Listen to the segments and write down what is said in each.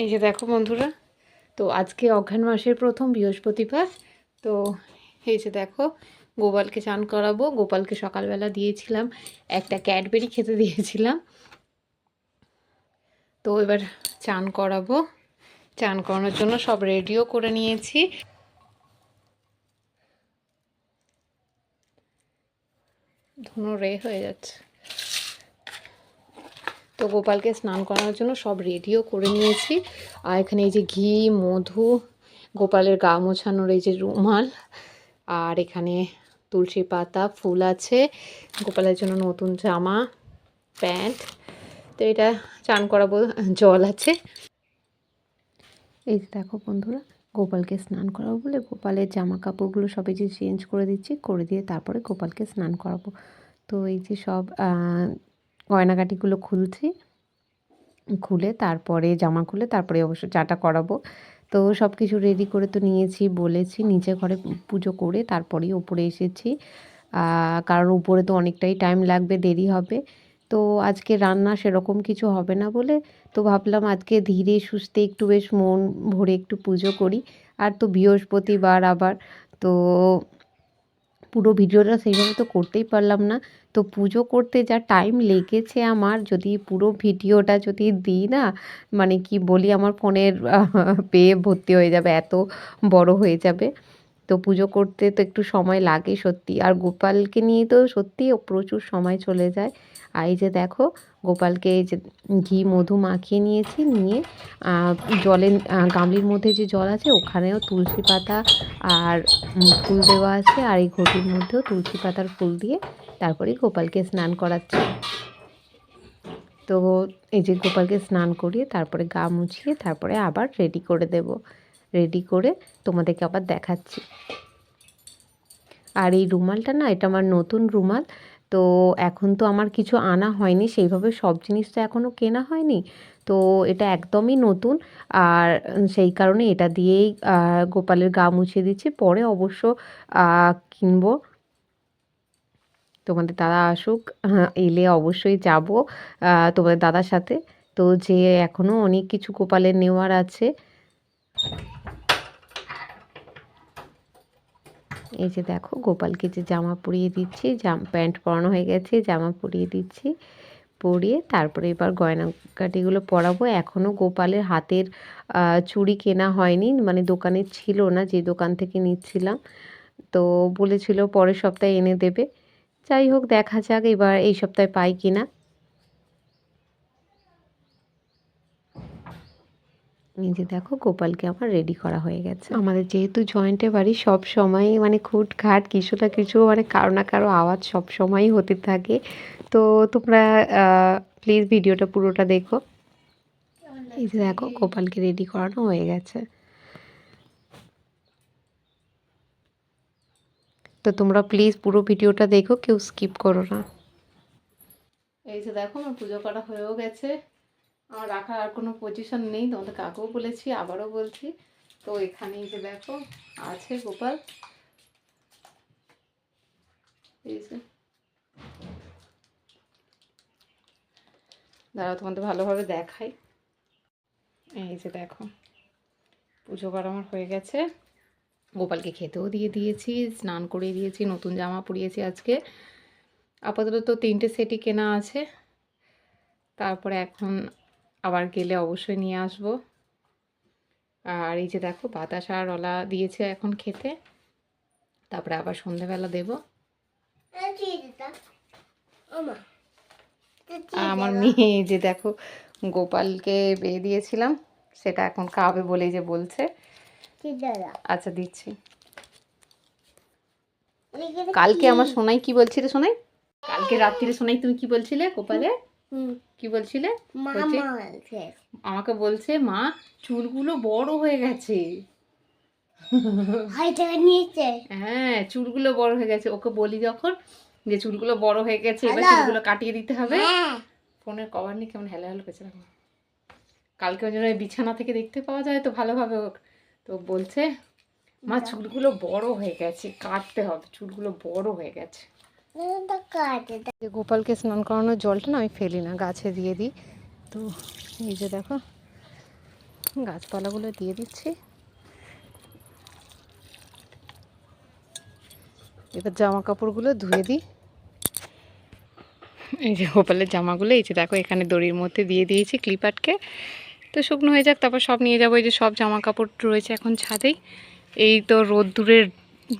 এই যে দেখো বন্ধুরা, তো আজকে অঘ্রাণ মাসের প্রথম বৃহস্পতিবার, তো এই যে দেখো গোপালকে চান করাবো। গোপালকে সকালবেলা দিয়েছিলাম, একটা ক্যাডবেরি খেতে দিয়েছিলাম। তো এবার চান করাবো। চান করানোর জন্য সব রেডিও করে নিয়েছি। ধুনো রে হয়ে যাচ্ছে। তো গোপালকে স্নান করানোর জন্য সব রেডিও করে নিয়েছি। আর এখানে এই যে ঘি, মধু, গোপালের গা মোছানোর এই যে রুমাল, আর এখানে তুলসী পাতা, ফুল আছে, গোপালের জন্য নতুন জামা, প্যান্ট। তো এটা চান করাবো, জল আছে। এই যে দেখো বন্ধুরা, গোপালকে স্নান করাবো বলে গোপালের জামা কাপড়গুলো সবই যে চেঞ্জ করে দিচ্ছি, করে দিয়ে তারপরে গোপালকে স্নান করাবো। তো এই যে সব গয়নাগাটিগুলো খুলছি। খুলে তারপরে জামা খুলে তারপরে অবশ্য চাটা করাবো। তো সব কিছু রেডি করে তো নিয়েছি, বলেছি নিচে ঘরে পুজো করে তারপরেই ওপরে এসেছি। কারণ উপরে তো অনেকটাই টাইম লাগবে, দেরি হবে। তো আজকে রান্না সেরকম কিছু হবে না বলে তো ভাবলাম আজকে ধীরে সুস্থে একটু বেশ মন ভরে একটু পুজো করি। আর তো বৃহস্পতিবার আবার, তো পুরো ভিডিওটা সেইভাবে তো করতেই পারলাম না। তো পুজো করতে যা টাইম লেগেছে আমার, যদি পুরো ভিডিওটা যদি দিই না মানে কি বলি, আমার ফোনের পেয়ে ভর্তি হয়ে যাবে, এত বড় হয়ে যাবে। তো পুজো করতে তো একটু সময় লাগে সত্যি। আর গোপালকে নিয়ে তো সত্যি প্রচুর সময় চলে যায়। আর এই যে দেখো, গোপালকে এই যে ঘি, মধু মাখিয়ে নিয়েছি, নিয়ে জলে গামলির মধ্যে যে জল আছে, ওখানেও তুলসী পাতা আর ফুল দেওয়া আছে। আর এই ঘটির মধ্যেও তুলসী পাতার ফুল দিয়ে তারপরে গোপালকে স্নান করাচ্ছি। তো এই যে গোপালকে স্নান করিয়ে তারপরে গা মুছিয়ে তারপরে আবার রেডি করে দেব। রেডি করে তোমাদেরকে আবার দেখাচ্ছি। আর এই রুমালটা না এটা আমার নতুন রুমাল তো এখন তো আমার কিছু আনা হয়নি সেইভাবে সব জিনিস তো এখনও কেনা হয়নি তো এটা একদমই নতুন। আর সেই কারণে এটা দিয়েই গোপালের গা মুছিয়ে দিচ্ছি পরে অবশ্য কিনবো। তোমাদের দাদা আসুক হ্যাঁ, এলে অবশ্যই যাব তোমাদের দাদার সাথে। তো যে এখনও অনেক কিছু গোপালের নেওয়ার আছে এই যে দেখো, গোপালকে যে জামা পরিয়ে দিচ্ছি, জাম, প্যান্ট পরানো হয়ে গেছে, জামা পরিয়ে দিচ্ছি, পরিয়ে তারপরে এবার গয়নাগাটিগুলো পরাবো। এখনও গোপালের হাতের চুড়ি কেনা হয়নি মানে দোকানে ছিল না, যে দোকান থেকে নিচ্ছিলাম। তো বলেছিল পরের সপ্তাহে এনে দেবে। যাই হোক, দেখা যাক এবার এই সপ্তাহে পাই কিনা। এই যে দেখো গোপালকে আমার রেডি করা হয়ে গেছে। আমাদের যেহেতু জয়েন্টে বাড়ি সব সময় মানে খুটখাট কিছু না কিছু মানে কারও না কারও আওয়াজ সব সময়ই হতে থাকে। তো তোমরা প্লিজ ভিডিওটা পুরোটা দেখো। এই যে দেখো গোপালকে রেডি করানো হয়ে গেছে। তো তোমরা প্লিজ পুরো ভিডিওটা দেখো কেউ স্কিপ করো না। এই যে দেখো আমার পুজো করা হয়েও গেছে। আমার রাখার আর কোনো পজিশন নেই। তোমাদের কাকেও বলেছি, আবারও বলছি। তো এখানে এই যে দেখো, আছে গোপাল। এই যে। দাঁড়াও, তোমাদের ভালোভাবে দেখাই। এই যে দেখো, পুজো করা আমার হয়ে গেছে। গোপালকে খেতেও দিয়ে দিয়েছি, স্নান করিয়ে দিয়েছি, নতুন জামা পরিয়েছি আজকে। আপাতত তো তিনটে সেটই কেনা আছে। তারপরে এখন আবার গেলে অবশ্যই নিয়ে আসব। আর এই যে দেখো, বাতাস রলা দিয়েছে এখন খেতে। তারপরে আবার সন্ধেবেলা দেব। আমার মেয়ে যে দেখো, গোপালকে বেয়ে দিয়েছিলাম, সেটা এখন খাবে বলে যে বলছে। আচ্ছা দিচ্ছি। কালকে আমার সোনাই কি বলছিলে, সোনাই? কালকে রাত্রিরে সোনাই, তুমি কি বলছিলে গোপালে কি বলছিলে? আমাকে বলছে মা চুলগুলো বড় হয়ে গেছে। হ্যাঁ চুলগুলো বড় হয়ে গেছে। ওকে বলি যখন যে চুলগুলো বড় হয়ে গেছে এবার চুলগুলো কাটিয়ে দিতে হবে। ফোনের কভার নিয়ে কেমন হেলা হেলে পেছে রাখো কালকে ওই জন্য বিছানা থেকে দেখতে পাওয়া যায় তো ভালোভাবে তো বলছে মা চুলগুলো বড় হয়ে গেছে কাটতে হবে। চুলগুলো বড় হয়ে গেছে। গোপালকে স্নান করানোর জলটা না আমি ফেলি না, গাছে দিয়ে দিই। তো এই যে দেখো, গাছপালাগুলো দিয়ে দিচ্ছি। এবার জামা কাপড়গুলো ধুয়ে দিই। এই যে গোপালের জামাগুলো, এই যে দেখো, এখানে দড়ির মধ্যে দিয়ে দিয়েছি ক্লিপ আটকে তো শুকনো হয়ে যাক, তারপর সব নিয়ে যাব। এই যে সব জামা কাপড় রয়েছে এখন ছাদেই। এই তো রোদ্দুরের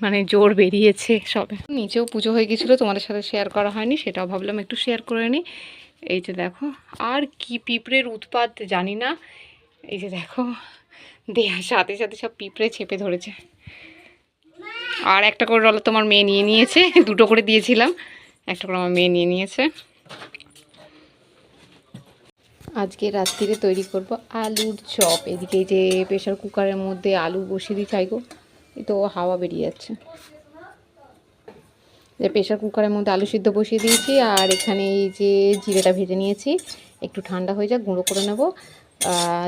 মানে জোর বেরিয়েছে সবে। নিচেও পুজো হয়ে গেছিল, তোমাদের সাথে শেয়ার করা হয়নি, সেটাও ভাবলাম একটু শেয়ার করে নিই এই যে দেখো, আর কি পিঁপড়ের উৎপাত জানি না। এই যে দেখো দেহার সাথে সাথে সব পিঁপড়ে চেপে ধরেছে। আর একটা করে রলো তোমার মেয়ে নিয়ে নিয়েছে, দুটো করে দিয়েছিলাম, একটা করে আমার মেয়ে নিয়ে নিয়েছে। আজকে রাত্রিরে তৈরি করব আলুর চপ। এদিকে যে প্রেশার কুকারের মধ্যে আলু বসিয়ে দিই, চাইগো। তো হাওয়া বেরিয়ে যাচ্ছে। যে প্রেশার কুকারের মধ্যে আলু সিদ্ধ বসিয়ে দিয়েছি আর এখানে এই যে জিরেটা ভেজে নিয়েছি, একটু ঠান্ডা হয়ে যাক, গুঁড়ো করে নেব।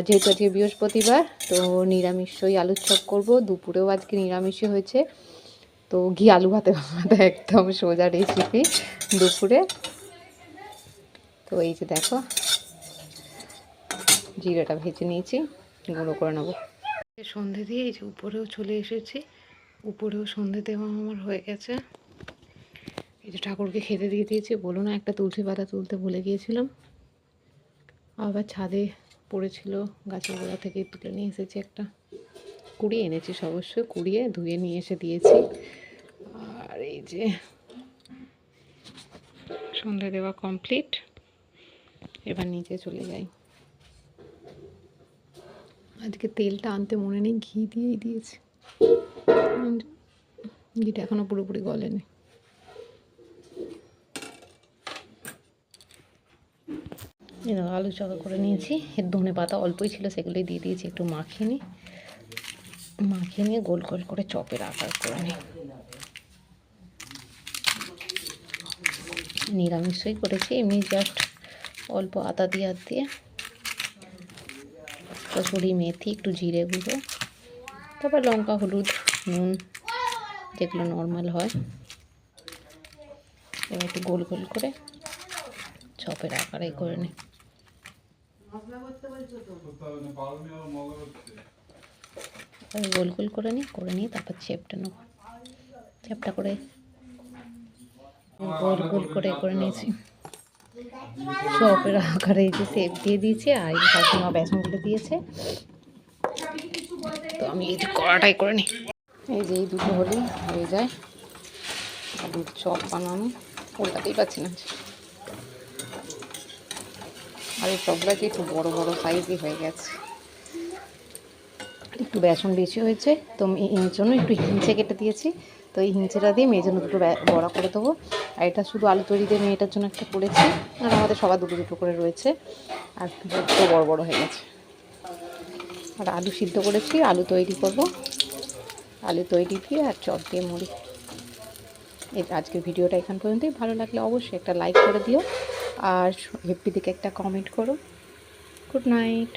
যেহেতু আজকে বৃহস্পতিবার, তো নিরামিষই আলুর চপ করব। দুপুরেও আজকে নিরামিষই হয়েছে। তো ঘি আলু ভাতে ভাতে একদম সোজা রেসিপি দুপুরে। তো এই যে দেখো, জিরেটা ভেজে নিয়েছি, গুঁড়ো করে নেব। সন্ধে দিয়ে এই যে উপরেও চলে এসেছি। উপরেও সন্ধে দেওয়া আমার হয়ে গেছে। এই যে ঠাকুরকে খেতে দিয়ে দিয়েছি। বলো না, একটা তুলসী পাতা তুলতে ভুলে গিয়েছিলাম। আবার ছাদে পড়েছিল, গাছের গোড়া থেকে তুলে নিয়ে এসেছি একটা। কুড়িয়ে এনেছি অবশ্যই কুড়িয়ে ধুয়ে নিয়ে এসে দিয়েছি। আর এই যে সন্ধে দেওয়া কমপ্লিট এবার নিচে চলে যাই। আজকে তেলটা আনতে মনে নেই, ঘি দিয়েই দিয়েছি। ঘিটা এখনও পুরোপুরি গলেনি। এই আলু চকা করে নিয়েছি। এর ধনে পাতা অল্পই ছিল, সেগুলোই দিয়ে দিয়েছি, একটু মাখিয়ে নিই মাখিয়ে নিয়ে গোল গোল করে চপের আকার করে নিই নিরামিষই করেছি, এমনি জাস্ট অল্প আদা দিয়ে দিয়ে। কসুরি মেথি, একটু জিরে গুঁড়ো, তারপর লঙ্কা, হলুদ, নুন, যেগুলো নর্মাল হয়। এবার একটু গোল গোল করে চপের আকারে করে নিই গোল গোল করে নিই করে নিই তারপর চেপটা নেব। চেপটা করে গোল গোল করে করে নিয়েছি। চপের আকারে এই যে সেপ দিয়ে দিয়েছি, আর এই শাশুমা বেসনগুলো দিয়েছে। তো আমি এই যে কড়াটাই করে নিই। এই যে এই দুটো হলেই হয়ে যায়। আলুর চপ বানানো উল্টাতেই পাচ্ছি না। আর এই চপগুলো কি একটু বড় বড় সাইজই হয়ে গেছে। একটু বেসন বেশি হয়েছে, তো এর জন্য একটু হিংচে কেটে দিয়েছি। তো এই হিংচেটা দিয়ে মেয়ের জন্য দুটো বড়া করে দেবো। আর এটা শুধু আলু তৈরি দিয়ে মেয়েটার জন্য একটা করেছি আর আমাদের সবার দুটো দুটো করে রয়েছে, আর দুটো বড় বড় হয়ে গেছে। আর আলু সিদ্ধ করেছি, আলু তৈরি করব। আলু তৈরি দিয়ে আর চপ দিয়ে মুড়ি। এই আজকের ভিডিওটা এখান পর্যন্তই। ভালো লাগলে অবশ্যই একটা লাইক করে দিও, আর হেপি দিকে একটা কমেন্ট করো। Good night.